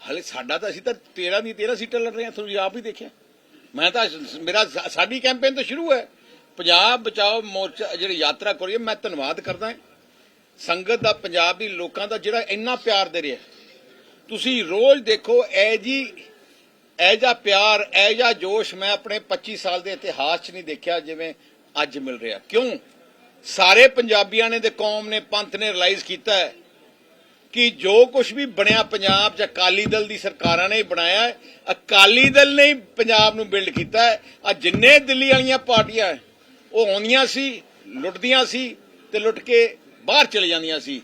ਹਲੇ ਸਾਡਾ ਤਾਂ ਅਸੀਂ ਤਾਂ 13 ਦੀ 13 ਸੀਟਾਂ ਲੜ ਰਹੇ ਹਾਂ, ਤੁਸੀਂ ਆਪ ਹੀ ਦੇਖਿਆ। ਮੈਂ ਤਾਂ ਮੇਰਾ ਸਾਡੀ ਕੈਂਪੇਨ ਤਾਂ ਸ਼ੁਰੂ ਹੈ। ਪੰਜਾਬ ਬਚਾਓ ਮੋਰਚਾ, ਜਿਹੜੀ ਯਾਤਰਾ ਕਰੀ ਮੈਂ ਧੰਨਵਾਦ ਕਰਦਾ ਸੰਗਤ ਦਾ, ਪੰਜਾਬ ਦੀ ਲੋਕਾਂ ਦਾ ਜਿਹੜਾ ਇੰਨਾ ਪਿਆਰ ਦੇ ਰਿਹਾ ਤੁਸੀਂ ਰੋਜ਼ ਦੇਖੋ ਐ ਜੀ ਐ ਜਾ ਪਿਆਰ ਐ ਜਾ ਜੋਸ਼ ਮੈਂ ਆਪਣੇ 25 ਸਾਲ ਦੇ ਇਤਿਹਾਸ 'ਚ ਨਹੀਂ ਦੇਖਿਆ ਜਿਵੇਂ ਅੱਜ ਮਿਲ ਰਿਹਾ। ਕਿਉਂ? ਸਾਰੇ ਪੰਜਾਬੀਆਂ ਨੇ ਤੇ ਕੌਮ ਨੇ, ਪੰਥ ਨੇ ਰਿਅਲਾਈਜ਼ ਕੀਤਾ ਹੈ। ਕਿ ਜੋ ਕੁਝ ਵੀ ਬਣਿਆ ਪੰਜਾਬ 'ਚ ਅਕਾਲੀ ਦਲ ਦੀ ਸਰਕਾਰਾਂ ਨੇ ਬਣਾਇਆ ਹੈ, ਅਕਾਲੀ ਦਲ ਨੇ ਪੰਜਾਬ ਨੂੰ ਬਿਲਡ ਕੀਤਾ ਹੈ। ਆ ਜਿੰਨੇ ਦਿੱਲੀ ਵਾਲੀਆਂ ਪਾਰਟੀਆਂ ਉਹ ਆਉਂਦੀਆਂ ਸੀ, ਲੁੱਟਦੀਆਂ ਸੀ ਤੇ ਲੁੱਟ ਕੇ ਬਾਹਰ ਚਲੇ ਜਾਂਦੀਆਂ ਸੀ।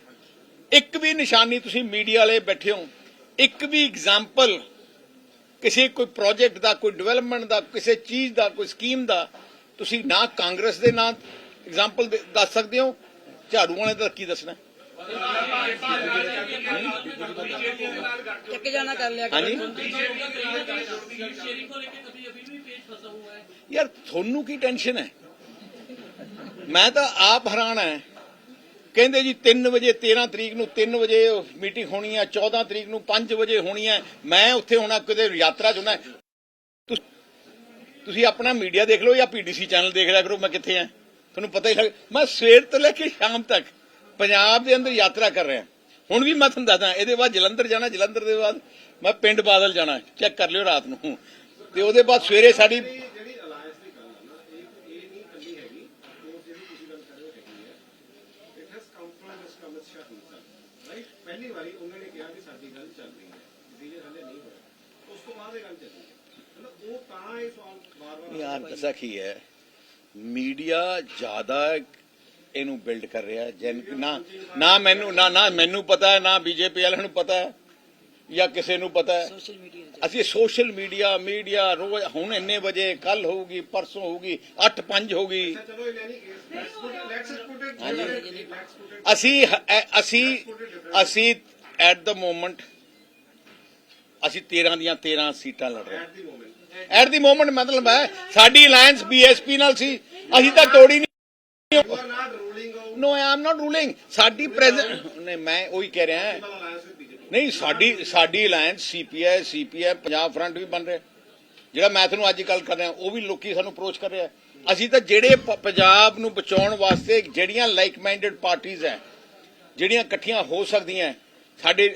ਇੱਕ ਵੀ ਨਿਸ਼ਾਨੀ ਤੁਸੀਂ ਮੀਡੀਆ ਵਾਲੇ ਬੈਠੇ ਹੋ, ਇੱਕ ਵੀ ਐਗਜ਼ਾਮਪਲ ਕਿਸੇ ਕੋਈ ਪ੍ਰੋਜੈਕਟ ਦਾ, ਕੋਈ ਡਿਵੈਲਪਮੈਂਟ ਦਾ, ਕਿਸੇ ਚੀਜ਼ ਦਾ, ਕੋਈ ਸਕੀਮ ਦਾ, ਤੁਸੀਂ ਨਾ ਕਾਂਗਰਸ ਦੇ ਨਾਂ ਐਗਜ਼ਾਮਪਲ ਦੱਸ ਸਕਦੇ ਹੋ। ਝਾੜੂ ਵਾਲੇ ਦਾ ਕੀ ਦੱਸਣਾ ਚੱਕ ਜਾਣਾ ਕਰ ਲਿਆ ਹਾਂਜੀ। ਯਾਰ ਤੁਹਾਨੂੰ ਕੀ ਟੈਨਸ਼ਨ ਹੈ? ਮੈਂ ਤਾਂ ਆਪ ਹੈਰਾਨ ਹੈ। ਕਹਿੰਦੇ ਜੀ 3 ਵਜੇ 13 ਤਰੀਕ ਨੂੰ 3 ਵਜੇ ਮੀਟਿੰਗ ਹੋਣੀ ਹੈ 14 ਤਰੀਕ ਨੂੰ 5 ਵਜੇ ਹੋਣੀ ਹੈ। ਮੈਂ ਉੱਥੇ ਹੋਣਾ ਕਿਤੇ ਯਾਤਰਾ 'ਚ ਹੋਣਾ ਤੁਸ- ਤੁਸੀਂ ਆਪਣਾ ਮੀਡੀਆ ਦੇਖ ਲਓ ਜਾਂ ਪੀਡੀਸੀ ਚੈਨਲ ਦੇਖ ਲਿਆ ਕਰੋ ਮੈਂ ਕਿੱਥੇ ਆ ਤੁਹਾਨੂੰ ਪਤਾ ਹੀ ਲੱਗ ਮੈਂ ਸਵੇਰ ਤੋਂ ਲੈ ਕੇ ਸ਼ਾਮ ਤੱਕ ਪੰਜਾਬ ਦੇ ਅੰਦਰ ਯਾਤਰਾ ਕਰ ਰਿਹਾ ਹੁਣ ਵੀ ਮੈਂ ਤੁਹਾਨੂੰ ਦੱਸਦਾ ਇਹਦੇ ਬਾਅਦ ਜਲੰਧਰ ਜਾਣਾ ਜਲੰਧਰ ਦੇ ਬਾਅਦ ਮੈਂ ਪਿੰਡ ਬਾਦਲ ਜਾਣਾ ਚੈੱਕ ਕਰ ਲਿਓ ਰਾਤ ਨੂੰ। ਤੇ ਉਹਦੇ ਬਾਅਦ ਸਵੇਰੇ ਸਾਡੀ ਪਹਿਲੀ ਵਾਰੀ ਉਹਨਾਂ ਨੇ ਕਿਹਾ ਕਿ ਸਾਡੀ ਗੱਲ ਚੱਲ ਰਹੀ ਹੈ ਡਿਸੀਜਨ ਹਲੇ ਨਹੀਂ ਹੋਇਆ। ਉਸ ਤੋਂ ਬਾਅਦ ਇਹ ਗੱਲ ਚੱਲੀ ਹੈ। ਮਤਲਬ ਉਹ ਤਾਂ ਇਹ ਸਵਾਲ ਵਾਰ-ਵਾਰ ਯਾਰ ਦੱਸਾ ਕੀ ਹੈ? ਮੀਡੀਆ ਜ਼ਿਆਦਾ ਇਹਨੂੰ ਬਿਲਡ ਕਰ ਰਿਹਾ ਜਨ ਨਾ ਨਾ ਮੈਨੂੰ ਨਾ ਨਾ ਮੈਨੂੰ ਪਤਾ ਹੈ ਨਾ ਬੀਜੇਪੀ ਵਾਲਿਆਂ ਨੂੰ ਪਤਾ ਹੈ ਜਾਂ ਕਿਸੇ ਨੂੰ ਪਤਾ ਹੈ। ਅਸੀਂ ਸੋਸ਼ਲ ਮੀਡੀਆ ਮੀਡੀਆ ਰੋਜ਼ ਹੁਣ ਇੰਨੇ ਵਜੇ ਕੱਲ ਹੋਊਗੀ ਪਰਸੋਂ ਹੋਊਗੀ 8 5 ਹੋਊਗੀ। ਅਸੀਂ ਅਸੀਂ ਅਸੀਂ ਐਟ ਦਾ ਮੋਮੈਂਟ ਅਸੀਂ 13 ਦੀਆਂ 13 ਸੀਟਾਂ ਲੜ ਰਹੇ at the moment at the moment ਮਤਲਬ ਹੈ ਸਾਡੀ ਅਲਾਈਅੰਸ ਬੀਐਸਪੀ ਨਾਲ ਸੀ ਅਸੀਂ ਤਾਂ ਤੋੜੀ ਨਹੀਂ no I am not ruling ਸਾਡੀ ਪ੍ਰੈਜ਼ੈਂਟ ਨਹੀਂ ਮੈਂ ਉਹੀ ਕਹਿ ਰਿਹਾ ਨਹੀਂ ਸਾਡੀ ਸਾਡੀ alliance CPI CPI Punjab front ਵੀ ਬਣ ਰਿਹਾ। ਜਿਹੜਾ ਮੈਂ ਤੁਹਾਨੂੰ ਅੱਜ ਕੱਲ ਕਰ ਰਿਹਾ ਉਹ ਵੀ ਲੋਕੀ ਸਾਨੂੰ ਅਪਰੋਚ ਕਰ ਰਿਹਾ। ਅਸੀਂ ਤਾਂ ਜਿਹੜੇ ਪੰਜਾਬ ਨੂੰ ਬਚਾਉਣ ਵਾਸਤੇ ਜਿਹੜੀਆਂ ਲਾਈਕ ਮਾਈਂਡਡ ਪਾਰਟੀਆਂ ਹੈ ਜਿਹੜੀਆਂ ਇਕੱਠੀਆਂ ਹੋ ਸਕਦੀਆਂ ਸਾਡੇ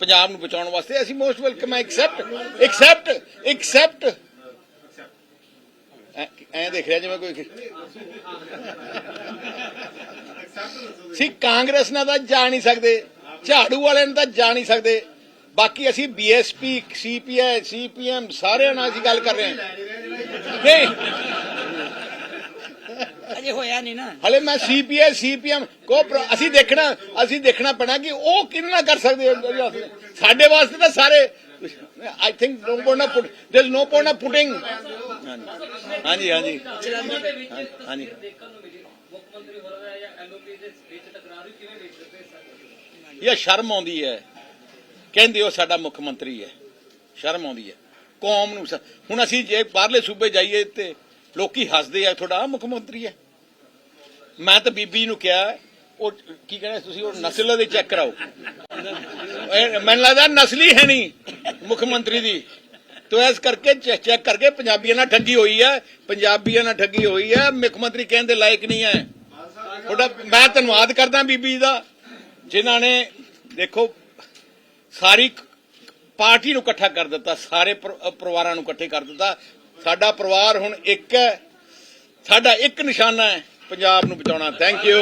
ਪੰਜਾਬ ਨੂੰ ਬਚਾਉਣ ਵਾਸਤੇ ਅਸੀਂ most welcome accept accept accept ਐ ਦੇਖ ਰਿਹਾ ਜਿਵੇਂ ਕੋਈ ਸੀ ਕਾਂਗਰਸ ਨਾਲ ਤਾਂ ਜਾ ਨਹੀਂ ਸਕਦੇ ਝਾੜੂ ਵਾਲਿਆਂ ਨਾਲ ਤਾਂ ਜਾ ਨਹੀਂ ਸਕਦੇ। ਬਾਕੀ ਅਸੀਂ ਬੀਐਸਪੀ ਸੀਪੀਆਈ ਸੀਪੀਐਮ ਸਾਰਿਆਂ ਨਾਲ ਅਸੀਂ ਗੱਲ ਕਰ ਰਹੇ ਹਾਂ। ਨਹੀਂ। ਅਜੇ ਹੋਇਆ ਨਹੀਂ ਨਾ। ਹਲੇ ਮੈਂ ਸੀਪੀਆਈ ਸੀਪੀਐਮ ਕੋ ਅਸੀਂ ਦੇਖਣਾ ਅਸੀਂ ਦੇਖਣਾ ਪੈਣਾ ਕਿ ਉਹ ਕਿਹਦੇ ਨਾਲ ਕਰ ਸਕਦੇ ਸਾਡੇ ਵਾਸਤੇ ਤਾਂ ਸਾਰੇ ਆਈ ਥਿੰਕ ਪੁੱਟ ਦੇਰ ਇਜ਼ ਨੋ ਪੁਆਇੰਟ ਪੁਟਿੰਗ ਹਾਂਜੀ। ਹਾਂਜੀ ਜਲੰਧਰ ਦੇ ਹਾਂਜੀ ਦੇਖਣ ਨੂੰ ਮਿਲੀ। ਮੁੱਖ ਮੰਤਰੀ ਹੋ ਰਿਹਾ ਜਾਂ ਐਲਓਪੀ ਦੇ ਵਿੱਚ ਟਕਰਾਰ ਕਿਵੇਂ ਵੇਖ ਸਕਦੇ ਸਰ ਇਹ ਸ਼ਰਮ ਆਉਂਦੀ ਹੈ। ਕਹਿੰਦੇ ਉਹ ਸਾਡਾ ਮੁੱਖ ਮੰਤਰੀ ਹੈ। ਸ਼ਰਮ ਆਉਂਦੀ ਹੈ। ਕੌਮ ਨੂੰ ਹੁਣ ਅਸੀਂ ਜੇ ਬਾਹਰਲੇ ਸੂਬੇ ਜਾਈਏ ਤੇ ਲੋਕੀ ਹੱਸਦੇ ਆ ਤੁਹਾਡਾ ਮੁੱਖ ਮੰਤਰੀ ਹੈ। ਮੈਂ ਤਾਂ ਬੀਬੀ ਨੂੰ ਕਿਹਾ ਉਹ ਕੀ ਕਹਿੰਦੇ ਤੁਸੀਂ ਉਹ ਨਸਲ ਦੇ ਚੈੱਕ ਕਰਾਓ। ਮੈਨੂੰ ਲੱਗਦਾ ਨਸਲੀ ਹੈ ਨਹੀਂ ਮੁੱਖ ਮੰਤਰੀ ਦੀ। ਤੋ ਇਸ ਕਰਕੇ ਚੈੱਕ ਕਰਕੇ ਪੰਜਾਬੀਆਂ ਨਾਲ ਠੱਗੀ ਹੋਈ ਹੈ। ਪੰਜਾਬੀਆਂ ਨਾਲ ਠੱਗੀ ਹੋਈ ਹੈ। ਮੁੱਖ ਮੰਤਰੀ ਕਹਿਣ ਦੇ ਲਾਇਕ ਨਹੀਂ ਹੈ। ਤੁਹਾਡਾ ਮੈਂ ਧੰਨਵਾਦ ਕਰਦਾ ਬੀਬੀ ਜੀ ਦਾ, ਜਿਨ੍ਹਾਂ ਨੇ ਦੇਖੋ, ਸਾਰੀ ਪਾਰਟੀ ਨੂੰ ਇਕੱਠਾ ਕਰ ਦਿੱਤਾ, ਸਾਰੇ ਪਰਿਵਾਰਾਂ ਨੂੰ ਇਕੱਠੇ ਕਰ ਦਿੱਤਾ। ਸਾਡਾ ਪਰਿਵਾਰ ਹੁਣ ਇੱਕ ਹੈ। ਸਾਡਾ ਇੱਕ ਨਿਸ਼ਾਨਾ ਹੈ, ਪੰਜਾਬ ਨੂੰ ਬਚਾਉਣਾ। Thank you